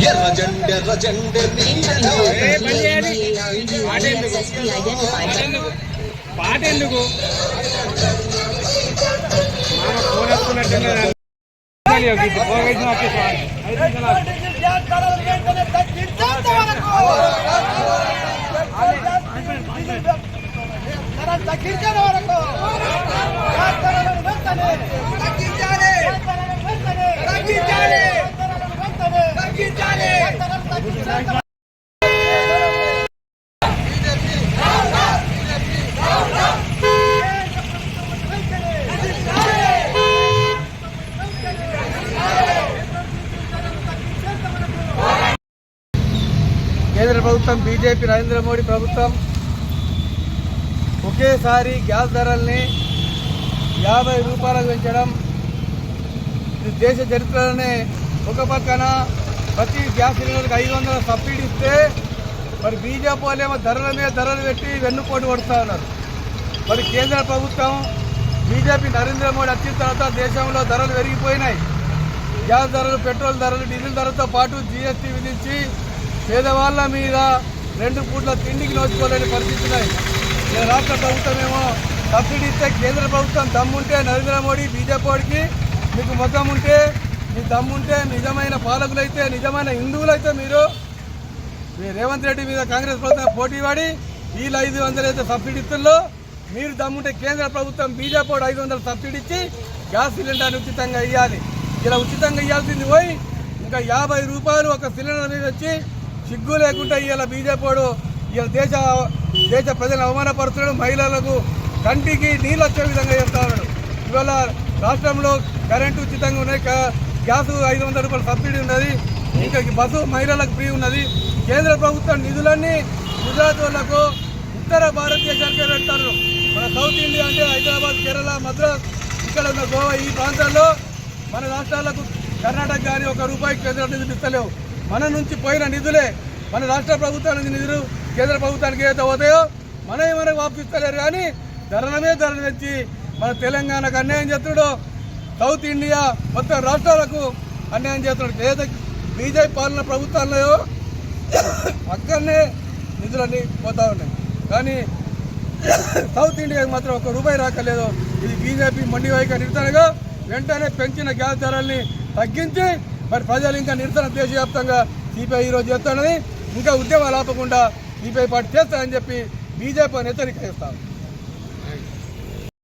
ఎర్ర జెండ పాట ఎందుకు? తగ్గించడం వరకు ప్రభుత్వం బీజేపీ నరేంద్ర మోడీ ప్రభుత్వం ఒకేసారి గ్యాస్ ధరల్ని యాభై రూపాయలకు పెంచడం. ఇది దేశ చరిత్రలోనే ఒక పక్కన ప్రతి గ్యాస్ సిలిండర్కి ఐదు వందల సబ్సిడీ ఇస్తే మరి బీజేపీ వాళ్ళేమో ధరల మీద ధరలు పెట్టి వెన్నుపోటు కొడుతూ ఉన్నారు. మరి కేంద్ర ప్రభుత్వం బీజేపీ నరేంద్ర మోడీ వచ్చిన తర్వాత దేశంలో ధరలు పెరిగిపోయినాయి. గ్యాస్ ధరలు పెట్రోల్ ధరలు డీజిల్ ధరలతో పాటు జీఎస్టీ విధించి పేదవాళ్ళ మీద రెండు పూట్ల తిండికి నోచుకోలేని పరిస్థితున్నాయి రాష్ట్ర ప్రభుత్వమేమో సబ్సిడీ ఇస్తే కేంద్ర ప్రభుత్వం దమ్ముంటే నరేంద్ర మోడీ బీజేపీకి మీకు మొత్తం ఉంటే మీ దమ్ముంటే నిజమైన పాలకులైతే నిజమైన హిందువులైతే మీరు మీ రేవంత్ రెడ్డి మీద కాంగ్రెస్ ప్రభుత్వం పోటీ పడి వీళ్ళు ఐదు వందలైతే సబ్సిడీ ఇస్తుల్లో మీరు దమ్ముంటే కేంద్ర ప్రభుత్వం బీజేపీ ఐదు వందలు సబ్సిడీ ఇచ్చి గ్యాస్ సిలిండర్ని ఉచితంగా ఇవ్వాలి ఇలా ఉచితంగా ఇవ్వాల్సింది పోయి ఇంకా యాభై రూపాయలు ఒక సిలిండర్ మీద వచ్చి సిగ్గు లేకుండా ఇవాళ బీజేపీడు ఇవాళ దేశ దేశ ప్రజలను అవమానపరుస్తున్నాడు మహిళలకు కంటికి నీళ్ళు వచ్చే విధంగా చేస్తా ఉన్నాడు. ఇవాళ రాష్ట్రంలో కరెంటు ఉచితంగా ఉన్నాయి గ్యాసు గ్యాస్ ఐదు వందల రూపాయల సబ్సిడీ ఉన్నది ఇంకా ఈ బస్సు మహిళలకు ఫ్రీ ఉన్నది. కేంద్ర ప్రభుత్వం నిధులన్నీ గుజరాత్ వాళ్ళకు ఉత్తర భారతదేశానికే పెడతారు. మన సౌత్ ఇండియా అంటే హైదరాబాద్ కేరళ మద్రాస్ ఇక్కడ ఉన్న గోవా ఈ ప్రాంతాల్లో మన రాష్ట్రాలకు కర్ణాటక కానీ ఒక రూపాయి కేంద్ర నిధులు ఇస్తలేవు. మన నుంచి పోయిన నిధులే మన రాష్ట్ర ప్రభుత్వానికి నిధులు కేంద్ర ప్రభుత్వానికి ఏదైతే పోతాయో మనమే మనకు వాపిస్తలేరు కానీ ధరల మీద ధరలు పెంచి మన తెలంగాణకు అన్యాయం చేస్తున్నాడు. సౌత్ ఇండియా మొత్తం రాష్ట్రాలకు అన్యాయం చేస్తున్నాడు. ఏదైతే బీజేపీ పాలన ప్రభుత్వాలయో అక్కడనే నిధులన్నీ పోతా ఉన్నాయి. కానీ సౌత్ ఇండియాకి మాత్రం ఒక రూపాయి రాకలేదు. ఇది బీజేపీ మండి వైఖరి నిరసనగా వెంటనే పెంచిన గ్యాస్ ధరల్ని తగ్గించి మరి ప్రజలు ఇంకా నిరసన దేశవ్యాప్తంగా సిపిఐ ఈరోజు చేస్తానని ఇంకా ఉద్యమాలు ఆపకుండా సిపిఐ పార్టీ చేస్తానని చెప్పి బీజేపీ అని హెచ్చరిక చేస్తారు